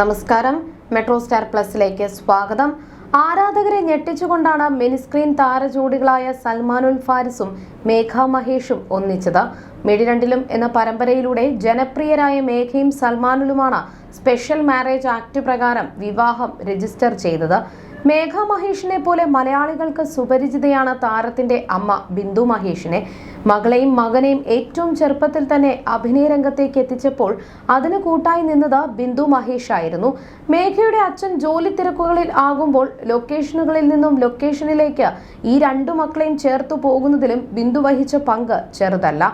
നമസ്കാരം. Metro star പ്ലസിലേക്ക് സ്വാഗതം. ആരാധകരെ ഞെട്ടിച്ചുകൊണ്ടാണ് മിനിസ്ക്രീൻ താരജോഡികളായ സൽമാനുൽ ഫാരിസും മേഘ മഹേഷും ഒന്നിച്ചത്. മിഴിരണ്ടിലും എന്ന പരമ്പരയിലൂടെ ജനപ്രിയരായ മേഘയും സൽമാനുലുമാണ് സ്പെഷ്യൽ മാരേജ് ആക്ട് പ്രകാരം വിവാഹം രജിസ്റ്റർ ചെയ്തത്. മേഘ മഹേഷിനെ പോലെ മലയാളികൾക്ക് സുപരിചിതയാണ് താരത്തിന്റെ അമ്മ ബിന്ദു മഹേഷിനെ. മകളെയും മകനെയും ഏറ്റവും ചെറുപ്പത്തിൽ തന്നെ അഭിനയ രംഗത്തേക്ക് എത്തിച്ചപ്പോൾ അതിന് കൂട്ടായി നിന്നത് ബിന്ദു മഹേഷ് ആയിരുന്നു മേഘയുടെ അച്ഛൻ ജോലി തിരക്കുകളിൽ ആകുമ്പോൾ ലൊക്കേഷനുകളിൽ നിന്നും ലൊക്കേഷനിലേക്ക് ഈ രണ്ടു മക്കളെയും ചേർത്തു പോകുന്നതിലും ബിന്ദു വഹിച്ച പങ്ക് ചെറുതല്ല.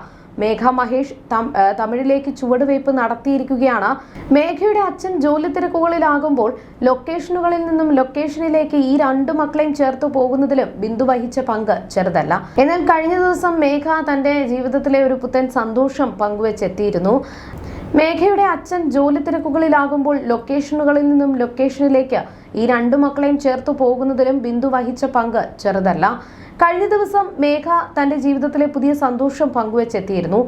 മേഘ മഹേഷ് തമിഴിലേക്ക് ചുവടുവയ്പ് നടത്തിയിരിക്കുകയാണ്. മേഘയുടെ അച്ഛൻ ജോലി തിരക്കുകളിലാകുമ്പോൾ ലൊക്കേഷനുകളിൽ നിന്നും ലൊക്കേഷനിലേക്ക് ഈ രണ്ടു മക്കളെയും ചേർത്ത് പോകുന്നതിലും ബിന്ദു വഹിച്ച പങ്ക് ചെറുതല്ല. എന്നാൽ കഴിഞ്ഞ ദിവസം മേഘ തന്റെ ജീവിതത്തിലെ ഒരു പുത്തൻ സന്തോഷം പങ്കുവെച്ചെത്തിയിരുന്നു. മേഘയുടെ അച്ഛൻ ജോലി തിരക്കുകളിലാകുമ്പോൾ ലൊക്കേഷനുകളിൽ നിന്നും ലൊക്കേഷനിലേക്ക് ഈ രണ്ടു മക്കളെയും ചേർത്തു പോകുന്നതിലും ബിന്ദു വഹിച്ച പങ്ക് ചെറുതല്ല. കഴിഞ്ഞ ദിവസം മേഘ തന്റെ ജീവിതത്തിലെ പുതിയ സന്തോഷം പങ്കുവച്ചെത്തിയിരുന്നു.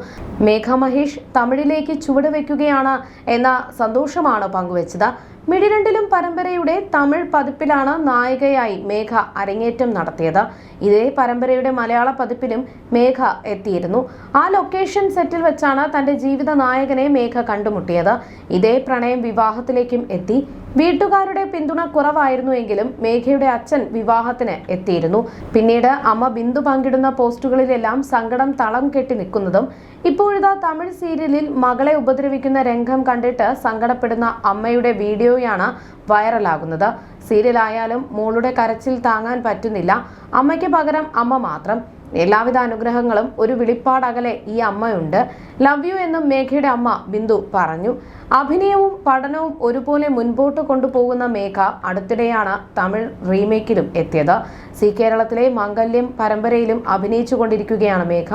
മേഘ മഹേഷ് തമിഴിലേക്ക് ചുവട് വെക്കുകയാണ് എന്ന സന്തോഷമാണ് പങ്കുവച്ചത്. മിടിരണ്ടിലും പരമ്പരയുടെ തമിഴ് പതിപ്പിലാണ് നായികയായി മേഘ അരങ്ങേറ്റം നടത്തിയത്. ഇതേ പരമ്പരയുടെ മലയാള പതിപ്പിലും മേഘ എത്തിയിരുന്നു. ആ ലൊക്കേഷൻ സെറ്റിൽ വെച്ചാണ് തന്റെ ജീവിത നായകനെ മേഘ കണ്ടുമുട്ടിയത്. ഇതേ പ്രണയം വിവാഹത്തിലേക്കും എത്തി. വീട്ടുകാരുടെ പിന്തുണ കുറവായിരുന്നു എങ്കിലും മേഘയുടെ അച്ഛൻ വിവാഹത്തിന് എത്തിയിരുന്നു. പിന്നീട് അമ്മ ബിന്ദു പങ്കിടുന്ന പോസ്റ്റുകളിലെല്ലാം സങ്കടം തളം കെട്ടി നിൽക്കുന്നതും ഇപ്പോഴിതാ തമിഴ് സീരിയലിൽ മകളെ ഉപദ്രവിക്കുന്ന രംഗം കണ്ടിട്ട് സങ്കടപ്പെടുന്ന അമ്മയുടെ വീഡിയോയാണ് വൈറലാകുന്നത്. സീരിയലായാലും മോളുടെ കരച്ചിൽ താങ്ങാൻ പറ്റുന്നില്ല. അമ്മയ്ക്ക് പകരം അമ്മ മാത്രം. എല്ലാവിധ അനുഗ്രഹങ്ങളും ഒരു വിളിപ്പാടകലെ ഈ അമ്മയുണ്ട്. ലവ് യു എന്നും മേഘയുടെ അമ്മ ബിന്ദു പറഞ്ഞു. അഭിനയവും പഠനവും ഒരുപോലെ മുൻപോട്ട് കൊണ്ടുപോകുന്ന മേഘ അടുത്തിടെയാണ് തമിഴ് റീമേക്കിലും എത്തിയത്. സി കേരളത്തിലെ മംഗല്യം പരമ്പരയിലും അഭിനയിച്ചു കൊണ്ടിരിക്കുകയാണ് മേഘ.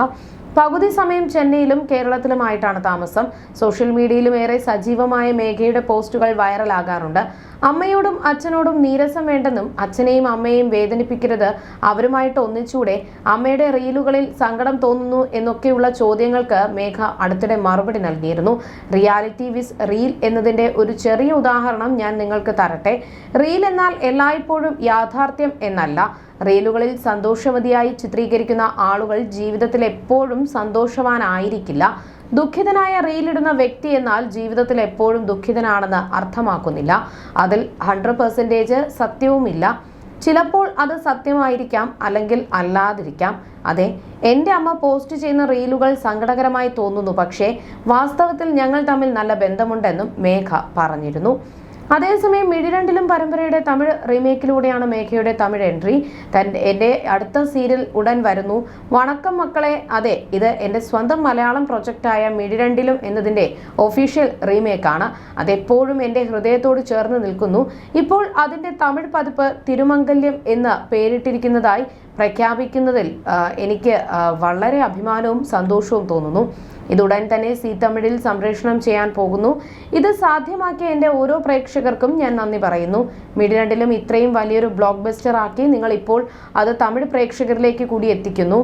പകുതി സമയം ചെന്നൈയിലും കേരളത്തിലുമായിട്ടാണ് താമസം. സോഷ്യൽ മീഡിയയിലും ഏറെ സജീവമായ മേഘയുടെ പോസ്റ്റുകൾ വൈറലാകാറുണ്ട്. അമ്മയോടും അച്ഛനോടും നീരസം വേണ്ടെന്നും അച്ഛനെയും അമ്മയെയും വേദനിപ്പിക്കരുത് അവരുമായിട്ട് ഒന്നിച്ചൂടെ. അമ്മയുടെ റീലുകളിൽ സങ്കടം തോന്നുന്നു എന്നൊക്കെയുള്ള ചോദ്യങ്ങൾക്ക് മേഘ അടുത്തിടെ മറുപടി നൽകിയിരുന്നു. റിയാലിറ്റി വിസ് റീൽ എന്നതിന്റെ ഒരു ചെറിയ ഉദാഹരണം ഞാൻ നിങ്ങൾക്ക് തരട്ടെ. റീൽ എന്നാൽ എല്ലായ്പ്പോഴും യാഥാർത്ഥ്യം എന്നല്ല. റീലുകളിൽ സന്തോഷവതിയായി ചിത്രീകരിക്കുന്ന ആളുകൾ ജീവിതത്തിൽ എപ്പോഴും സന്തോഷവാനായിരിക്കില്ല. ദുഃഖിതനായ റീലിടുന്ന വ്യക്തി എന്നാൽ ജീവിതത്തിൽ എപ്പോഴും ദുഃഖിതനാണെന്ന് അർത്ഥമാക്കുന്നില്ല. അതിൽ ഹൺഡ്രഡ് പെർസെന്റേജ് സത്യവുമില്ല. ചിലപ്പോൾ അത് സത്യമായിരിക്കാം അല്ലെങ്കിൽ അല്ലാതിരിക്കാം. അതെ എന്റെ അമ്മ പോസ്റ്റ് ചെയ്യുന്ന റീലുകൾ സങ്കടകരമായി തോന്നുന്നു. പക്ഷേ വാസ്തവത്തിൽ ഞങ്ങൾ തമ്മിൽ നല്ല ബന്ധമുണ്ടെന്നും മേഘ പറഞ്ഞിരുന്നു. അതേസമയം മിഴിരണ്ടിലും പരമ്പരയുടെ തമിഴ് റീമേക്കിലൂടെയാണ് മേഘയുടെ തമിഴ് എൻട്രി. തന്റെ എന്റെ അടുത്ത സീരിയൽ ഉടൻ വരുന്നു. വണക്കം മക്കളെ അതെ ഇത് എന്റെ സ്വന്തം മലയാളം പ്രൊജക്റ്റായ മിഴിരണ്ടിലും എന്നതിന്റെ ഒഫീഷ്യൽ റീമേക്കാണ്. അതെപ്പോഴും എന്റെ ഹൃദയത്തോട് ചേർന്ന് നിൽക്കുന്നു. ഇപ്പോൾ അതിന്റെ തമിഴ് പതിപ്പ് തിരുമംഗല്യം എന്ന് പേരിട്ടിരിക്കുന്നതായി പ്രഖ്യാപിക്കുന്നതിൽ എനിക്ക് വളരെ അഭിമാനവും സന്തോഷവും തോന്നുന്നു. ഇതുടൻ തന്നെ സി തമിഴിൽ സംപ്രേഷണം ചെയ്യാൻ പോകുന്നു. ഇത് സാധ്യമാക്കിയ എന്റെ ഓരോ പ്രേക്ഷകർക്കും ഞാൻ നന്ദി പറയുന്നു. മിഡിലണ്ടിലും ഇത്രയും വലിയൊരു ബ്ലോക്ക് ബസ്റ്റർ ആക്കി നിങ്ങൾ ഇപ്പോൾ അത് തമിഴ് പ്രേക്ഷകരിലേക്ക് കൂടി എത്തിക്കുന്നു.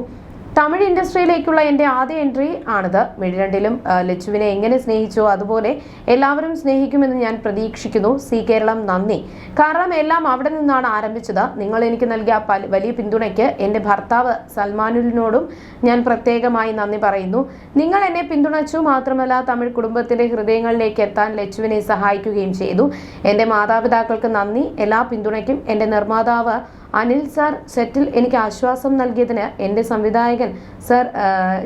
തമിഴ് ഇൻഡസ്ട്രിയിലേക്കുള്ള എന്റെ ആദ്യ എൻട്രി ആണിത്. മിഴിരണ്ടിലും ലച്ചുവിനെ എങ്ങനെ സ്നേഹിച്ചോ അതുപോലെ എല്ലാവരും സ്നേഹിക്കുമെന്ന് ഞാൻ പ്രതീക്ഷിക്കുന്നു. സി കേരളം നന്ദി. കാരണം എല്ലാം അവിടെ നിന്നാണ് ആരംഭിച്ചത്. നിങ്ങൾ എനിക്ക് നൽകിയ വലിയ പിന്തുണയ്ക്ക് എന്റെ ഭർത്താവ് സൽമാനുലിനോടും ഞാൻ പ്രത്യേകമായി നന്ദി പറയുന്നു. നിങ്ങൾ എന്നെ പിന്തുണച്ചു മാത്രമല്ല തമിഴ് കുടുംബത്തിന്റെ ഹൃദയങ്ങളിലേക്ക് എത്താൻ ലച്ചുവിനെ സഹായിക്കുകയും ചെയ്തു. എന്റെ മാതാപിതാക്കൾക്ക് നന്ദി. എല്ലാ പിന്തുണയ്ക്കും എന്റെ നിർമ്മാതാവ് അനിൽ സാർ സെറ്റിൽ എനിക്ക് ആശ്വാസം നൽകിയതിന് എന്റെ സംവിധായകൻ സർ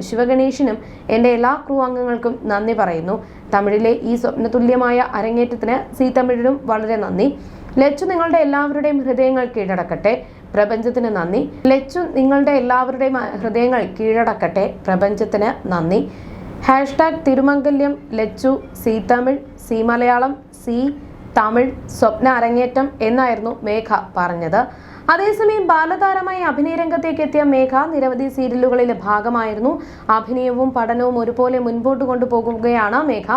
ശിവഗണേഷിനും എന്റെ എല്ലാ ക്രൂ അംഗങ്ങൾക്കും നന്ദി പറയുന്നു. തമിഴിലെ ഈ സ്വപ്നതുല്യമായ അരങ്ങേറ്റത്തിന് സി തമിഴിനും വളരെ നന്ദി. ലച്ചു നിങ്ങളുടെ എല്ലാവരുടെയും ഹൃദയങ്ങൾ കീഴടക്കട്ടെ പ്രപഞ്ചത്തിന് നന്ദി. ലച്ചു നിങ്ങളുടെ എല്ലാവരുടെയും ഹൃദയങ്ങൾ കീഴടക്കട്ടെ പ്രപഞ്ചത്തിന് നന്ദി. Hashtag Thirumangalyam Lachu Zee Tamil Zee Malayalam Zee Tamil സ്വപ്ന അരങ്ങേറ്റം എന്നായിരുന്നു മേഘ പറഞ്ഞത്. അതേസമയം ബാലതാരമായി അഭിനയ രംഗത്തേക്ക് എത്തിയ മേഘ നിരവധി സീരിയലുകളിലെ ഭാഗമായിരുന്നു. അഭിനയവും പഠനവും ഒരുപോലെ മുൻപോട്ട് കൊണ്ടുപോകുകയാണ് മേഘ.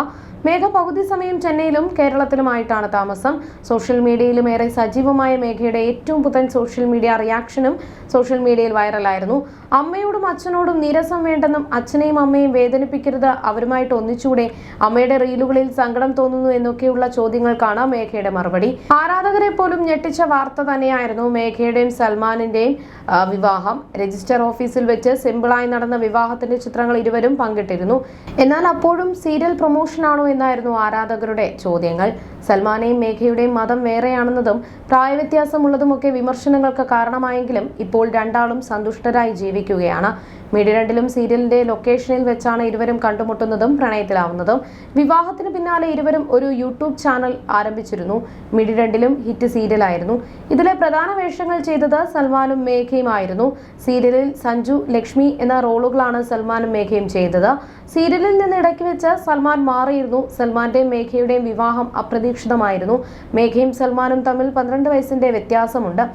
മേഘ പകുതി സമയം ചെന്നൈയിലും കേരളത്തിലുമായിട്ടാണ് താമസം. സോഷ്യൽ മീഡിയയിലും ഏറെ സജീവമായ മേഘയുടെ ഏറ്റവും പുതൻ സോഷ്യൽ മീഡിയ റിയാക്ഷനും സോഷ്യൽ മീഡിയയിൽ വൈറലായിരുന്നു. അമ്മയോടും അച്ഛനോടും നീരസം വേണ്ടെന്നും അച്ഛനെയും അമ്മയും വേദനിപ്പിക്കരുത് അവരുമായിട്ട് ഒന്നിച്ചൂടെ. അമ്മയുടെ റീലുകളിൽ സങ്കടം തോന്നുന്നു എന്നൊക്കെയുള്ള ചോദ്യങ്ങൾക്കാണ് മേഘയുടെ മറുപടി. ആരാധകരെ പോലും ഞെട്ടിച്ച വാർത്ത തന്നെയായിരുന്നു മേഘയുടെയും സൽമാനിന്റെയും വിവാഹം. രജിസ്റ്റർ ഓഫീസിൽ വെച്ച് സിമ്പിളായി നടന്ന വിവാഹത്തിന്റെ ചിത്രങ്ങൾ ഇരുവരും പങ്കിട്ടിരുന്നു. എന്നാൽ അപ്പോഴും സീരിയൽ പ്രൊമോഷനാണോ എന്നായിരുന്നു ആരാധകരുടെ ചോദ്യങ്ങൾ. സൽമാനെയും മേഘയുടെയും മതം വേറെയാണെന്നതും പ്രായവ്യത്യാസമുള്ളതുമൊക്കെ വിമർശനങ്ങൾക്ക് കാരണമായെങ്കിലും ഇപ്പോൾ രണ്ടാളും സന്തുഷ്ടരായി ജീവിക്കുകയാണ് മിഡിരണ്ടിലും സീരിയലിന്റെ ലൊക്കേഷനിൽ വെച്ചാണ് ഇരുവരും കണ്ടുമുട്ടുന്നതും പ്രണയത്തിലാവുന്നതും. വിവാഹത്തിന് പിന്നാലെ ഇരുവരും ഒരു യൂട്യൂബ് ചാനൽ ആരംഭിച്ചിരുന്നു. മിഡിരണ്ടിലും ഹിറ്റ് സീരിയലായിരുന്നു. ഇതിലെ പ്രധാന വേഷങ്ങൾ ചെയ്തത് സൽമാനും മേഘയുമായിരുന്നു. സീരിയലിൽ സഞ്ജു ലക്ഷ്മി എന്ന റോളുകളാണ് സൽമാനും മേഘയും ചെയ്തത്. സീരിയലിൽ നിന്ന് ഇടയ്ക്ക് വെച്ച് സൽമാൻ മാറിയിരുന്നു. സൽമാന്റെയും മേഘയുടെയും വിവാഹം അപ്രതീക്ഷിതമായിരുന്നു. മേഘയും സൽമാനും തമ്മിൽ പന്ത്രണ്ട് വയസ്സിന്റെ വ്യത്യാസമുണ്ട്.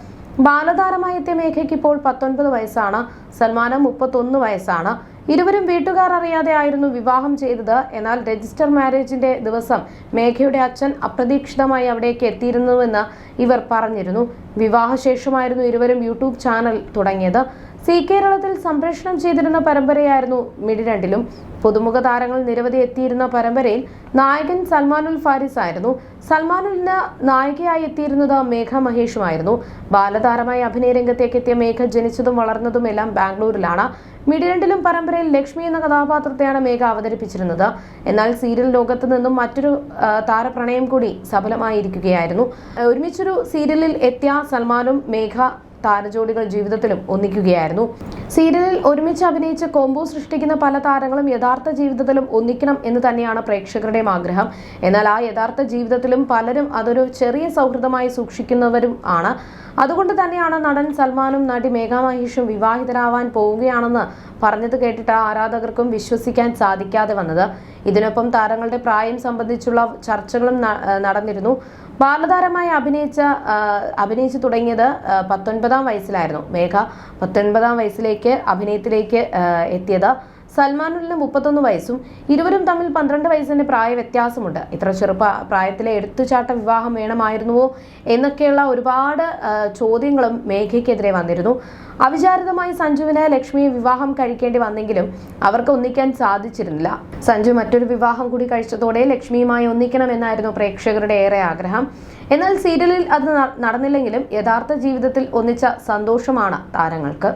ബാലതാരമായി എത്തിയ മേഘയ്ക്ക് ഇപ്പോൾ പത്തൊൻപത് വയസ്സാണ്. സൽമാന് മുപ്പത്തൊന്ന് വയസ്സാണ്. ഇരുവരും വീട്ടുകാർ അറിയാതെ ആയിരുന്നു വിവാഹം ചെയ്തത്. എന്നാൽ രജിസ്റ്റർ മാരേജിന്റെ ദിവസം മേഘയുടെ അച്ഛൻ അപ്രതീക്ഷിതമായി അവിടേക്ക് എത്തിയിരുന്നുവെന്ന് ഇവർ പറഞ്ഞിരുന്നു. വിവാഹശേഷമായിരുന്നു ഇരുവരും യൂട്യൂബ് ചാനൽ തുടങ്ങിയത്. സി കേരളത്തിൽ സംപ്രേഷണം ചെയ്തിരുന്ന പരമ്പരയായിരുന്നു മിഡിരണ്ടിലും പുതുമുഖ താരങ്ങൾ നിരവധി എത്തിയിരുന്ന പരമ്പരയിൽ നായകൻ സൽമാനുൽ ഫാരിസ് ആയിരുന്നു. സൽമാനുലിന് നായികയായി എത്തിയിരുന്നത് മേഘ മഹേഷുമായിരുന്നു. ബാലതാരമായി അഭിനയ രംഗത്തേക്ക് എത്തിയ മേഘ ജനിച്ചതും വളർന്നതും എല്ലാം ബാംഗ്ലൂരിലാണ്. മിഡിരണ്ടിലും പരമ്പരയിൽ ലക്ഷ്മി എന്ന കഥാപാത്രത്തെയാണ് മേഘ അവതരിപ്പിച്ചിരുന്നത്. എന്നാൽ സീരിയൽ ലോകത്ത് നിന്നും മറ്റൊരു താരപ്രണയം കൂടി സഫലമായിരിക്കുകയായിരുന്നു. ഒരുമിച്ചൊരു സീരിയലിൽ എത്തിയ സൽമാനും മേഘ താരജോഡികൾ ജീവിതത്തിലും ഒന്നിക്കുകയായിരുന്നു. സീരിയലിൽ ഒരുമിച്ച് അഭിനയിച്ച് കോംബോ സൃഷ്ടിക്കുന്ന പല താരങ്ങളും യഥാർത്ഥ ജീവിതത്തിലും ഒന്നിക്കണം എന്ന് തന്നെയാണ് പ്രേക്ഷകരുടെയും ആഗ്രഹം. എന്നാൽ ആ യഥാർത്ഥ ജീവിതത്തിലും പലരും അതൊരു ചെറിയ സൗഹൃദമായി സൂക്ഷിക്കുന്നവരും ആണ്. അതുകൊണ്ട് തന്നെയാണ് നടൻ സൽമാനും നടി മേഘ മഹേഷും വിവാഹിതരാവാൻ പോവുകയാണെന്ന് പറഞ്ഞത് കേട്ടിട്ട് ആരാധകർക്കും വിശ്വസിക്കാൻ സാധിക്കാതെ വന്നത്. ഇതിനൊപ്പം താരങ്ങളുടെ പ്രായം സംബന്ധിച്ചുള്ള ചർച്ചകളും നടന്നിരുന്നു. ബാലതാരമായി അഭിനയിച്ച അഭിനയിച്ചു തുടങ്ങിയത് പത്തൊൻപതാം വയസ്സിലായിരുന്നു. മേഘ പത്തൊൻപതാം വയസ്സിലേക്ക് അഭിനയത്തിലേക്ക് ആ, എത്തിയത് സൽമാനുലിന് മുപ്പത്തൊന്ന് വയസ്സും ഇരുവരും തമ്മിൽ പന്ത്രണ്ട് വയസ്സിന്റെ പ്രായ വ്യത്യാസമുണ്ട്. ഇത്ര ചെറുപ്പ പ്രായത്തിലെ എടുത്തുചാട്ട വിവാഹം വേണമായിരുന്നുവോ എന്നൊക്കെയുള്ള ഒരുപാട് ചോദ്യങ്ങളും മേഘയ്ക്കെതിരെ വന്നിരുന്നു. അവിചാരിതമായി സഞ്ജുവിന് ലക്ഷ്മിയെ വിവാഹം കഴിക്കേണ്ടി വന്നെങ്കിലും അവർക്ക് ഒന്നിക്കാൻ സാധിച്ചിരുന്നില്ല. സഞ്ജു മറ്റൊരു വിവാഹം കൂടി കഴിച്ചതോടെ ലക്ഷ്മിയുമായി ഒന്നിക്കണമെന്നായിരുന്നു പ്രേക്ഷകരുടെ ഏറെ ആഗ്രഹം. എന്നാൽ സീരിയലിൽ അത് നടന്നില്ലെങ്കിലും യഥാർത്ഥ ജീവിതത്തിൽ ഒന്നിച്ച സന്തോഷമാണ് താരങ്ങൾക്ക്.